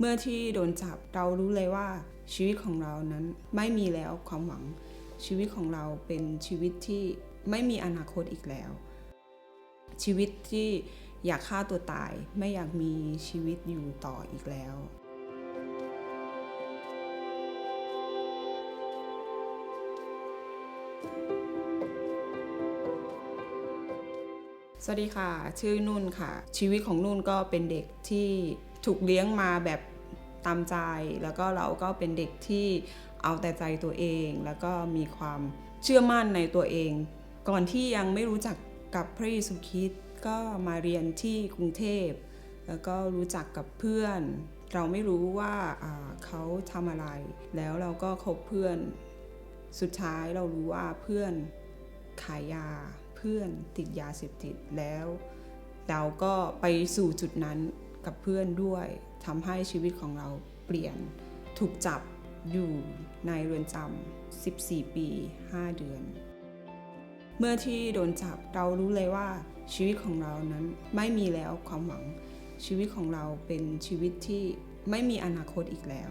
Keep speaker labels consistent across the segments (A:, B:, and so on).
A: เมื่อที่โดนจับเรารู้เลยว่าชีวิตของเรานั้นไม่มีแล้วความหวังชีวิตของเราเป็นชีวิตที่ไม่มีอนาคตอีกแล้ว ชีวิตที่อยากฆ่าตัวตายไม่อยากมีชีวิตอยู่ต่ออีกแล้วสวัสดีค่ะ ชื่อนุ่นค่ะ ชีวิตของนุ่นก็เป็นเด็กที่ ถูกเลี้ยงมาแบบตามใจ แล้วก็เราก็เป็นเด็กที่เอาแต่ใจตัวเอง แล้วก็มีความเชื่อมั่นในตัวเอง ก่อนที่ยังไม่รู้จักกับพระเยซูคริสต์ก็มาเรียนที่กรุงเทพ แล้วก็รู้จักกับเพื่อน เราไม่รู้ว่าอ่าเขาทำอะไร แล้วเราก็คบเพื่อน สุดท้ายเรารู้ว่าเพื่อนขายยา เพื่อนติดยาเสพติดแล้ว เราก็ไปสู่จุดนั้น กับเพื่อนด้วยทำให้ชีวิตของเราเปลี่ยนถูกจับอยู่ในเรือนจำ 14 ปี 5 เดือน เมื่อที่โดนจับเรารู้เลยว่าชีวิตของเรานั้นไม่มีแล้วความหวัง ชีวิตของเราเป็นชีวิตที่ไม่มีอนาคตอีกแล้ว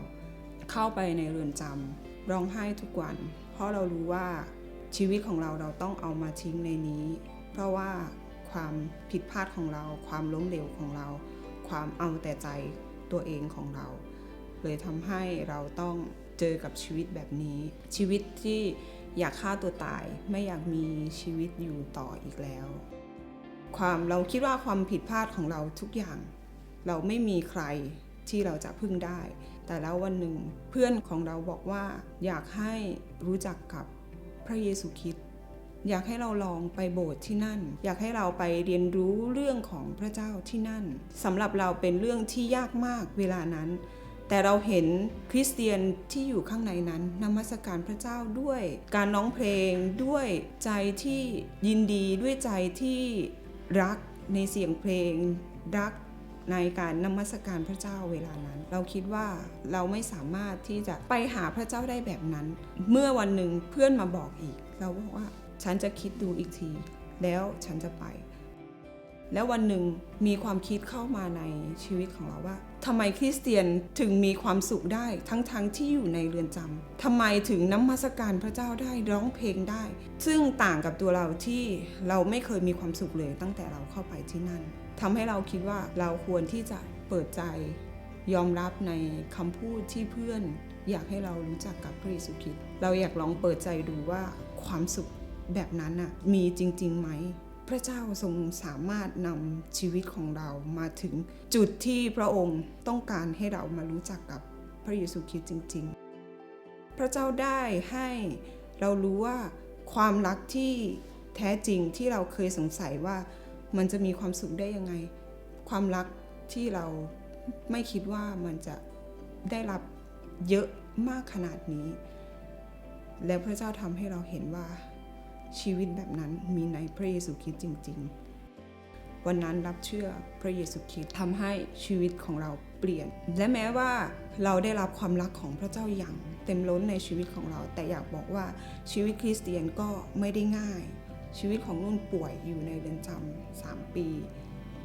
A: เข้าไปในเรือนจำร้องไห้ทุกวัน เพราะเรารู้ว่าชีวิตของเราเราต้องเอามาทิ้งในนี้ เพราะว่าความผิดพลาดของเรา ความล้มเหลวของเรา ความเอาแต่ใจตัวเองของเรา เลยทำให้เราต้องเจอกับชีวิตแบบนี้ ชีวิตที่อยากฆ่าตัวตายไม่อยากมีชีวิตอยู่ต่ออีกแล้ว ความเราคิดว่าความผิดพลาดของเราทุกอย่าง เราไม่มีใครที่เราจะพึ่งได้ แต่แล้ววันหนึ่งเพื่อนของเราบอกว่าอยากให้รู้จักกับพระเยซูคริสต์ อยากให้เราลองไปโบสถ์ที่นั่น อยากให้เราไปเรียนรู้เรื่องของพระเจ้าที่นั่นสำหรับเราเป็นเรื่องที่ยากมากเวลานั้น แต่เราเห็นคริสเตียนที่อยู่ข้างในนั้นนมัสการพระเจ้าด้วย การร้องเพลงด้วยใจที่ยินดีด้วยใจที่รักในเสียงเพลงรักในการนมัสการพระเจ้าเวลานั้น เราคิดว่าเราไม่สามารถที่จะไปหาพระเจ้าได้แบบนั้น เมื่อวันหนึ่งเพื่อนมาบอกอีก เราบอกว่า ฉันจะคิดดูอีกที แล้วฉันจะไป แล้ววันหนึ่งมีความคิดเข้ามาในชีวิตของเราว่าทำไมคริสเตียนถึงมีความสุขได้ทั้งๆทที่อยู่ในเรือนจำทำไมถึงน้ำมัสการพระเจ้าได้ร้องเพลงได้ ซึ่งต่างกับตัวเราที่เราไม่เคยมีความสุขเลยตั้งแต่เราเข้าไปที่นั่นทำให้เราคิดว่าเราควรที่จะเปิดใจยอมรับในคำพูดที่เพื่อน อยากให้เรารู้จักกับพระเยซูคริสต์เราอยากลองเปิดใจดูว่าความสุข แบบนั้นน่ะมีจริงๆไหม พระเจ้าทรงสามารถนำชีวิตของเรามาถึงจุดที่พระองค์ต้องการให้เรามารู้จักกับพระเยซูคริสต์จริง ๆ พระเจ้าได้ให้เรารู้ว่าความรักที่แท้จริงที่เราเคยสงสัยว่ามันจะมีความสุขได้ยังไง ความรักที่เราไม่คิดว่ามันจะได้รับเยอะมากขนาดนี้ และพระเจ้าทำให้เราเห็นว่า ชีวิตแบบนั้นมีในพระเยซูคริสต์จริง ๆ วันนั้นรับเชื่อพระเยซูคริสต์ทำให้ชีวิตของเราเปลี่ยน และแม้ว่าเราได้รับความรักของพระเจ้าอย่างเต็มล้นในชีวิตของเรา แต่อยากบอกว่าชีวิตคริสเตียนก็ไม่ได้ง่าย ชีวิตของนุ่นป่วยอยู่ในเรือนจำสามปี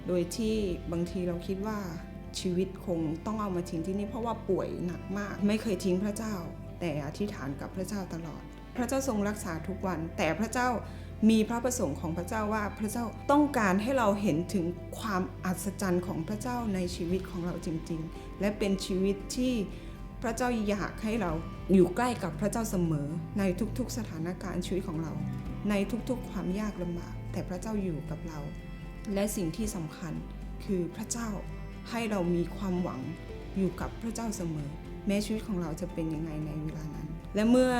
A: โดยที่บางทีเราคิดว่าชีวิตคงต้องเอามาทิ้งที่นี่เพราะว่าป่วยหนักมาก ไม่เคยทิ้งพระเจ้า แต่อธิษฐานกับพระเจ้าตลอด พระเจ้าทรงรักษาทุกวัน แต่พระเจ้ามีพระประสงค์ของพระเจ้าว่าพระเจ้าต้องการให้เราเห็นถึงความอัศจรรย์ของพระเจ้าในชีวิตของเราจริง ๆ และเป็นชีวิตที่พระเจ้าอยากให้เราอยู่ใกล้กับพระเจ้าเสมอ ในทุกๆสถานการณ์ชีวิตของเรา ในทุกๆความยากลำบาก แต่พระเจ้าอยู่กับเรา และสิ่งที่สำคัญคือพระเจ้าให้เรามีความหวังอยู่กับพระเจ้าเสมอ แม้ชีวิตของเราจะเป็นยังไงในเวลานั้น และเมื่อ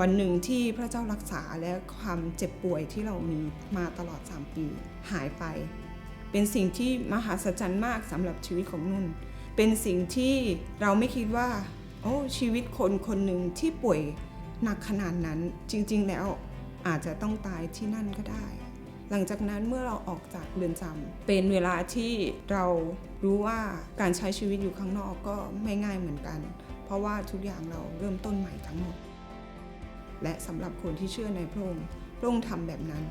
A: วันหนึ่งที่พระเจ้ารักษาและความเจ็บป่วยที่เรามีมาตลอด 3 ปีหายไป เป็นสิ่งที่มหัศจรรย์มากสำหรับชีวิตของนุ่น เป็นสิ่งที่เราไม่คิดว่า โอ้ชีวิตคนคนหนึ่งที่ป่วยหนักขนาดนั้นจริง ๆ แล้วอาจจะต้องตายที่นั่นก็ได้ หลังจากนั้นเมื่อเราออกจากเรือนจำเป็นเวลาที่เรารู้ว่าการใช้ชีวิตอยู่ข้างนอกก็ไม่ง่ายเหมือนกัน เพราะว่าทุกอย่างเราเริ่มต้นใหม่ทั้งหมด และสำหรับคนที่เชื่อในพระองค์พระองค์ทำแบบนั้น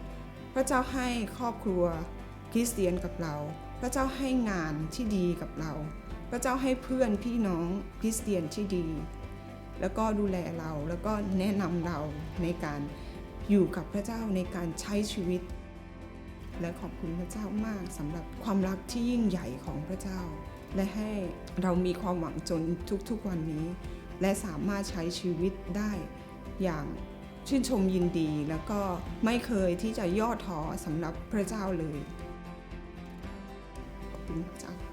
A: พระเจ้าให้ครอบครัวคริสเตียนกับเรา พระเจ้าให้งานที่ดีกับเรา พระเจ้าให้เพื่อนพี่น้องคริสเตียนที่ดี แล้วก็ดูแลเราแล้วก็แนะนำเราในการอยู่กับพระเจ้าในการใช้ชีวิต และขอบคุณพระเจ้ามากสำหรับความรักที่ยิ่งใหญ่ของพระเจ้า และให้เรามีความหวังจนทุกๆวันนี้ และสามารถใช้ชีวิตได้อย่างชื่นชมยินดี แล้วก็ไม่เคยที่จะย่อท้อสำหรับพระเจ้าเลยขอบคุณพระเจ้า